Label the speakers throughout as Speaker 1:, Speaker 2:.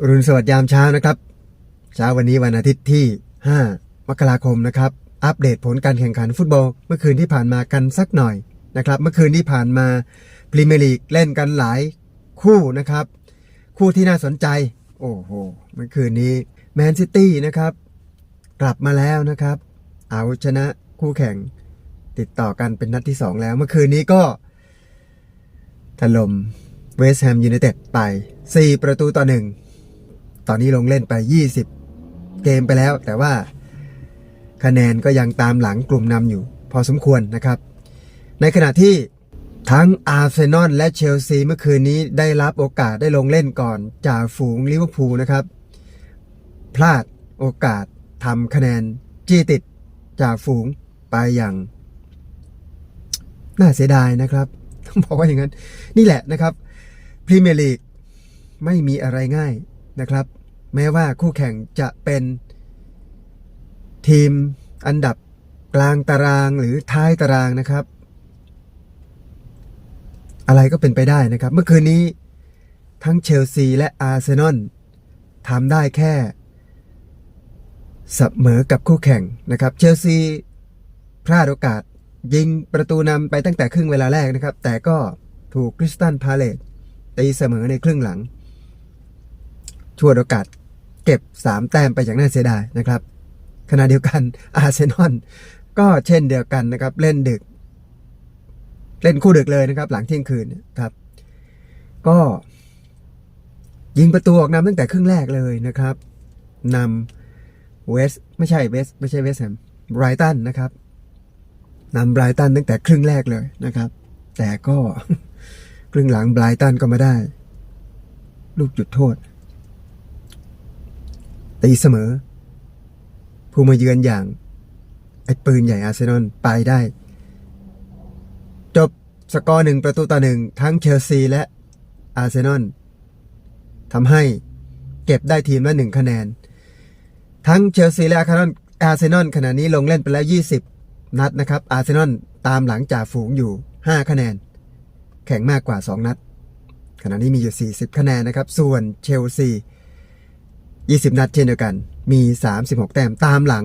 Speaker 1: อรุณสวัสดิ์ยามเช้านะครับเช้าวันนี้วันอาทิตย์ที่ 5 มกราคมนะครับ อัปเดตผลการแข่งขันฟุตบอล เมื่อคืนที่ผ่านมากันสักหน่อยนะครับ เมื่อคืนที่ผ่านมาพรีเมียร์ลีกเล่นกันหลายคู่นะครับ คู่ที่น่าสนใจ โอ้โห เมื่อคืนนี้แมนซิตี้นะครับ กลับมาแล้วนะครับ เอาชนะคู่แข่งติดต่อกันเป็นนัดที่ 2 แล้ว เมื่อคืนนี้ก็ถล่มเวสต์แฮมยูไนเต็ดไป 4 ประตูต่อ1 ตอนนี้ลงเล่นไป 20 เกมไปแล้ว แต่ว่าคะแนนก็ยังตามหลังกลุ่มนำอยู่ พอสมควรนะครับ ในขณะที่ทั้งอาร์เซนอลและเชลซีเมื่อคืนนี้ได้รับโอกาสได้ลงเล่นก่อนจากฝูงลิเวอร์พูลนะครับ พลาดโอกาสทำคะแนนจี้ติดจากฝูงไปอย่าง น่าเสียดายนะครับต้องบอกว่าอย่างนั้น นี่แหละนะครับพรีเมียร์ลีกไม่มีอะไรง่าย นะครับ แม้ว่าคู่แข่งจะเป็น ทีมอันดับกลางตารางหรือท้ายตารางนะครับ อะไรก็เป็นไปได้นะครับ เมื่อคืนนี้ทั้งเชลซีและอาร์เซนอลทำได้แค่เสมอกับคู่แข่งนะครับ เชลซีพลาดโอกาสยิงประตูนำไปตั้งแต่ครึ่งเวลาแรกนะครับ แต่ก็ถูกคริสตันพาเลตตีเสมอในครึ่งหลัง ชวดโอกาสเก็บ 3 แต้มไปอย่างน่าเสียดายนะครับ ขณะเดียวกันอาร์เซนอลก็เช่นเดียวกันนะครับ เล่นดึก เล่นคู่ดึกเลยนะครับ หลังเที่ยงคืนครับ ก็ยิงประตูออกนำตั้งแต่ครึ่งแรกเลยนะครับนำเวสไม่ใช่เวสไม่ใช่เวสแฮมไบรตันนะครับนำไบรตันตั้งแต่ครึ่งแรกเลยนะครับ แต่ก็ครึ่งหลังไบรตันก็มาได้ ลูกจุดโทษ ตีเสมอ ผู้มาเยือนอย่าง ไอ้ปืนใหญ่อาร์เซนอลไปได้ จบสกอร์หนึ่งประตูต่อหนึ่งทั้งเชลซีและอาร์เซนอลทำให้เก็บได้ทีมละหนึ่งคะแนน ทั้งเชลซีและอาร์เซนอลอาร์เซนอลขณะนี้ลงเล่นไปแล้ว 20 นัดนะครับ อาร์เซนอลตามหลังจ่าฝูงอยู่ 5 คะแนน แข่งมากกว่า 2 นัด ขณะนี้มีอยู่ 40 คะแนนนะครับ ส่วนเชลซี 20 นัดเช่นเดียวกัน มี 36 แต้มตามหลัง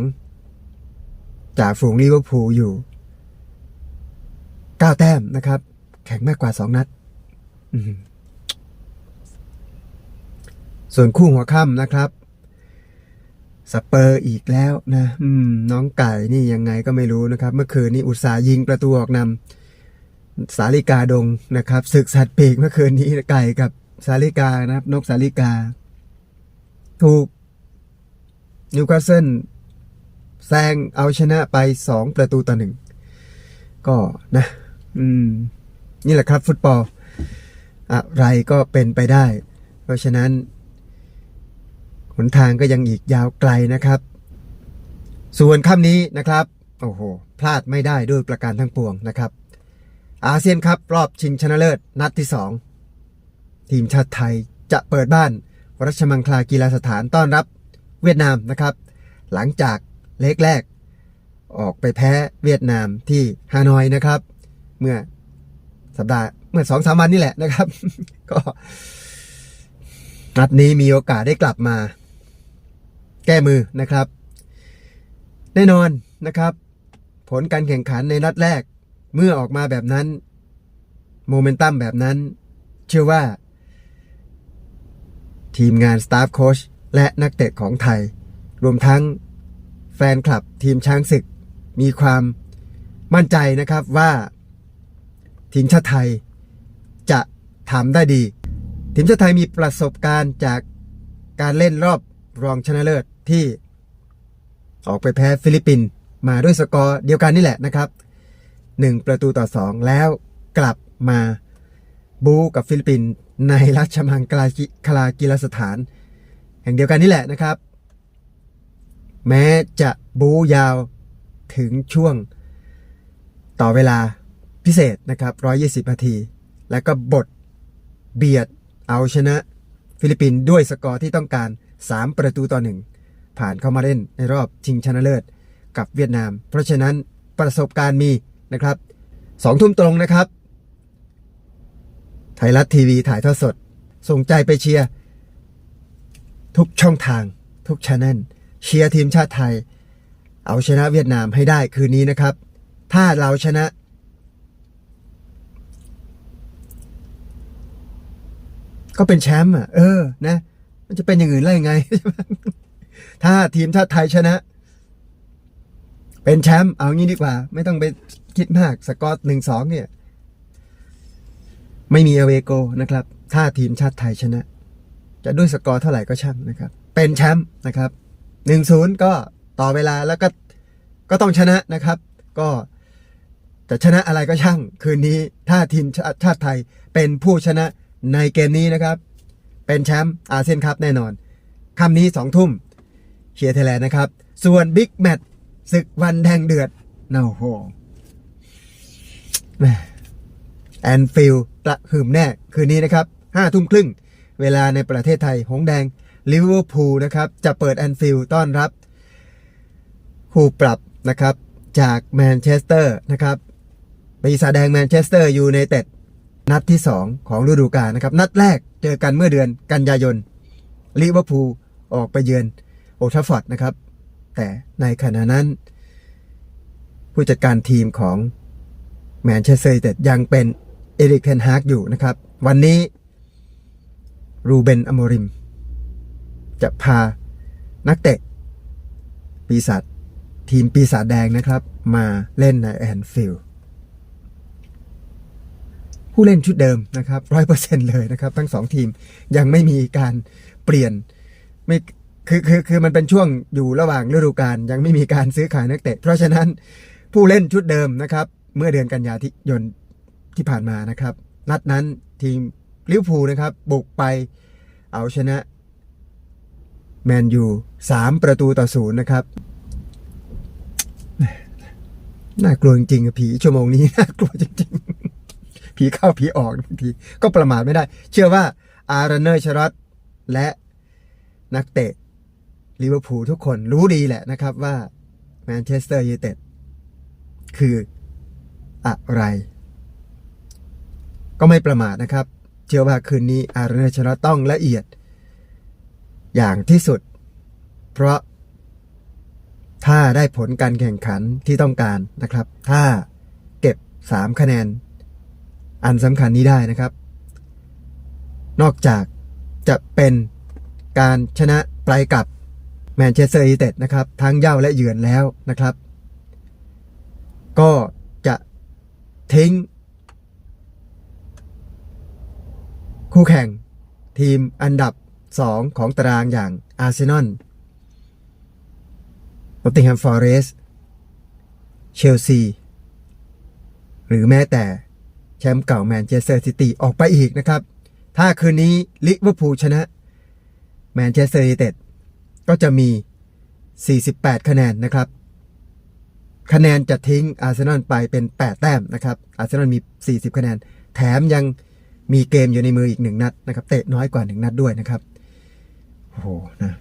Speaker 1: จากฝูงลิเวอร์พูลอยู่ 9 แต้มนะครับ แข่งมากกว่า 2 นัดอืมส่วนคู่หัวค่ำนะครับสเปอร์อีกแล้วนะอืมน้องไก่นี่ยังไงก็ไม่รู้นะครับ เมื่อคืนนี้อุตสาห์ยิงประตูออกนำสาลิกาดงนะครับศึกสัตว์ปีกเมื่อคืนนี้ไก่กับสาลิกานะครับ นกสาลิกา ถูกนิวคาสเซิลแซงเอาชนะไปสองประตูต่อหนึ่งก็นะ อืม นี่แหละครับฟุตบอล อะไรก็เป็นไปได้ เพราะฉะนั้น หนทางก็ยังอีกยาวไกลนะครับ ส่วนค่ำนี้นะครับ โอ้โห พลาดไม่ได้ด้วยประการทั้งปวงนะครับ อาเซียนครับรอบชิงชนะเลิศนัดที่2ทีมชาติไทยจะเปิดบ้าน รัชมังคลากีฬาสถานต้อนรับเวียดนามนะครับ หลังจากเล็กแรก ออกไปแพ้เวียดนามที่ฮานอยนะครับ เมื่อสัปดาห์เมื่อสองสามวันนี่แหละนะครับ ก็นัดนี้มีโอกาสได้กลับมา แก้มือนะครับ แน่นอนนะครับ ผลการแข่งขันในนัดแรก เมื่อออกมาแบบนั้น โมเมนตัมแบบนั้น เชื่อว่า ทีมงานสตาฟโค้ชและนักเตะของไทย รวมทั้งแฟนคลับทีมช้างศึก มีความมั่นใจนะครับว่าทีมชาติไทยจะทำได้ดี ทีมชาติไทยมีประสบการณ์จากการเล่นรอบรองชนะเลิศที่ออกไปแพ้ฟิลิปปินส์มาด้วยสกอร์เดียวกันนี่แหละนะครับ 1 ประตูต่อ 2 แล้วกลับมาบูกับฟิลิปปินส์ ในราชมังคลากีคลากีฬาสถาน แห่งเดียวกันนี่แหละนะครับ แม้จะบูยาวถึงช่วงต่อเวลาพิเศษนะครับ120นาที แล้วก็บทเบียดเอาชนะฟิลิปปินส์ด้วยสกอร์ที่ต้องการ 3 ประตูต่อ1ผ่านเข้ามาเล่นในรอบชิงชนะเลิศกับเวียดนาม เพราะฉะนั้นประสบการณ์มีนะครับสองทุ่มตรงนะครับ ไทยรัฐทีวีถ่ายทอดสด ส่งใจไปเชียร์ทุกช่องทาง ทุกช anel เชียร์ทีมชาติไทย เอาชนะเวียดนามให้ได้คืนนี้นะครับ ถ้าเราชนะ ก็เป็นแชมป์อะ เออ นะ มันจะเป็นอย่างอื่นได้ยังไง ถ้าทีมชาติไทยชนะ เป็นแชมป์เอางี้ดีกว่า ไม่ต้องไปคิดมาก สกอร์หนึ่งสองเนี่ย ไม่มีเอเวโกนะครับ ถ้าทีมชาติไทยชนะ จะด้วยสกอร์เท่าไหร่ก็ช่างนะครับ เป็นแชมป์นะครับหนึ่งศูนย์ก็ต่อเวลาแล้วก็ก็ต้องชนะนะครับ ก็จะชนะอะไรก็ช่าง คืนนี้ถ้าทีมชาชาติไทยเป็นผู้ชนะในเกมนี้นะครับ เป็นแชมป์อาเซียนคัพแน่นอนคำนี้สองทุ่มเชียร์ไทยแลนด์นะครับ ส่วนบิ๊กแมตช์ศึกวันแดงเดือดโอ้โห แอนฟิลกระหึ่มแน่ คืนนี้นะครับห้าทุ่มครึ่ง เวลาในประเทศไทย หงแดงลิเวอร์พูลนะครับ จะเปิดแอนฟิลต้อนรับ คู่ปรับนะครับ จากแมนเชสเตอร์นะครับปีศาจแดงแมนเชสเตอร์ยูไนเต็ดนัดที่ 2 ของฤดูกาลนะครับ นัดแรกเจอกันเมื่อเดือนกันยายนลิเวอร์พูลออกไปเยือนโอทาฟฟอร์ดนะครับ แต่ในขณะนั้น ผู้จัดการทีมของแมนเชสเตอร์ยูไนเต็ดยังเป็น เอริกเทนฮากอยู่นะครับ วันนี้รูเบนอโมริม จะพานักเตะ ปีศาจทีมปีศาจแดงนะครับ มาเล่นในแอนฟิลด์ผู้เล่นชุดเดิมนะครับร้อยเปอร์เซ็นเลยนะครับ ทั้งสองทีมยังไม่มีการเปลี่ยนไม่คือคือคือมันเป็นช่วงอยู่ระหว่างฤดูกาลยังไม่มีการซื้อขายนักเตะ เพราะฉะนั้นผู้เล่นชุดเดิมนะครับ เมื่อเดือนกันยายน ที่ผ่านมานะครับ นัดนั้นทีมลิเวอร์พูลนะครับ บุกไปเอาชนะแมนยูสามประตูต่อศูนย์นะครับน่ากลัวจริงๆผีชั่วโมงนี้น่ากลัวจริงๆ ผีเข้าผีออกบางทีก็ประมาทไม่ได้ เชื่อว่าอาร์เนอร์ชรัตและนักเตะลิเวอร์พูลทุกคนรู้ดีแหละนะครับว่าแมนเชสเตอร์ยูไนเต็ดคืออะไร ก็ไม่ประมาทนะครับ เชื่อว่าคืนนี้อาร์เนอร์ชรัตต้องละเอียด อย่างที่สุด เพราะถ้าได้ผลการแข่งขันที่ต้องการนะครับ ถ้าเก็บ 3 คะแนน อันสำคัญนี้ได้นะครับ นอกจากจะเป็นการชนะไปกับแมนเชสเตอร์ยูไนเต็ดนะครับ ทั้งเย่าและเยือนแล้วนะครับ ก็จะทิ้ง คู่แข่งทีมอันดับ 2 ของตารางอย่างอาร์เซนอลนอตติงแฮมฟอร์เรสเชลซี หรือแม้แต่แชมป์เก่าแมนเชสเตอร์ซิตี้ออกไปอีกนะครับ ถ้าคืนนี้ลิเวอร์พูลชนะแมนเชสเตอร์ยูไนเต็ดก็จะมี 48 คะแนนนะครับ คะแนนจะทิ้งอาร์เซนอลไปเป็น 8 แต้มนะครับ อาร์เซนอลมี 40 คะแนน แถมยัง มีเกมอยู่ในมืออีกหนึ่งนัดนะครับ เตะน้อยกว่าหนึ่งนัดด้วยนะครับโอ้โหนะ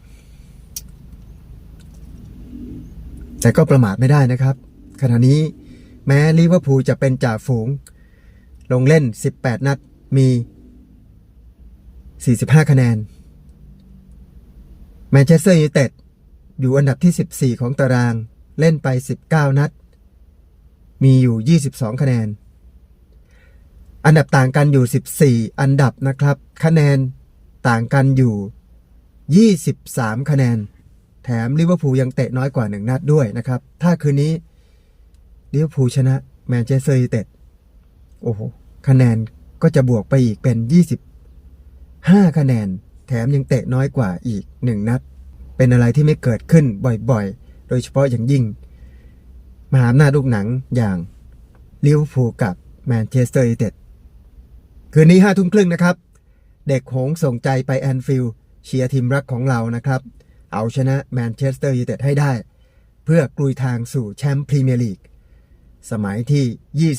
Speaker 1: แต่ก็ประมาทไม่ได้นะครับ ขณะนี้แม้ลิเวอร์พูลจะเป็นจ่าฝูง ลงเล่น 18 นัดมี 45 คะแนนแมนเชสเตอร์ยูไนเต็ดอยู่อันดับที่ 14 ของตารางเล่นไป 19 นัด มีอยู่ 22 คะแนน อันดับต่างกันอยู่ 14 อันดับนะครับ คะแนนต่างกันอยู่ 23 คะแนน แถมลิเวอร์พูลยังเตะน้อยกว่าหนึ่งนัดด้วยนะครับ ถ้าคืนนี้ลิเวอร์พูลชนะแมนเชสเตอร์ยูไนเต็ดโอ้โห คะแนนก็จะบวกไปอีกเป็น 25 คะแนน แถมยังเตะน้อยกว่าอีกหนึ่งนัด เป็นอะไรที่ไม่เกิดขึ้นบ่อยๆ โดยเฉพาะอย่างยิ่ง มหาอำนาจลูกหนังอย่างลิเวอร์พูลกับแมนเชสเตอร์ยูไนเต็ด คืนนี้ห้าทุ่มครึ่งนะครับ เด็กหงส่งใจไปแอนฟิลด์เชียร์ทีมรักของเรานะครับ เอาชนะแมนเชสเตอร์ยูไนเต็ดให้ได้ เพื่อกลุยทางสู่แชมป์พรีเมียร์ลีกสมัยที่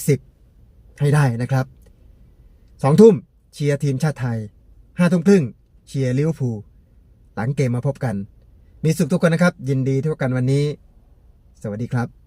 Speaker 1: 20 ให้ได้นะครับสองทุ่มเชียร์ทีมชาติไทยห้าทุ่มครึ่งเชียร์ลิเวอร์พูลหลังเกมมาพบกัน มีสุขทุกคนนะครับ ยินดีที่พบกันวันนี้ สวัสดีครับ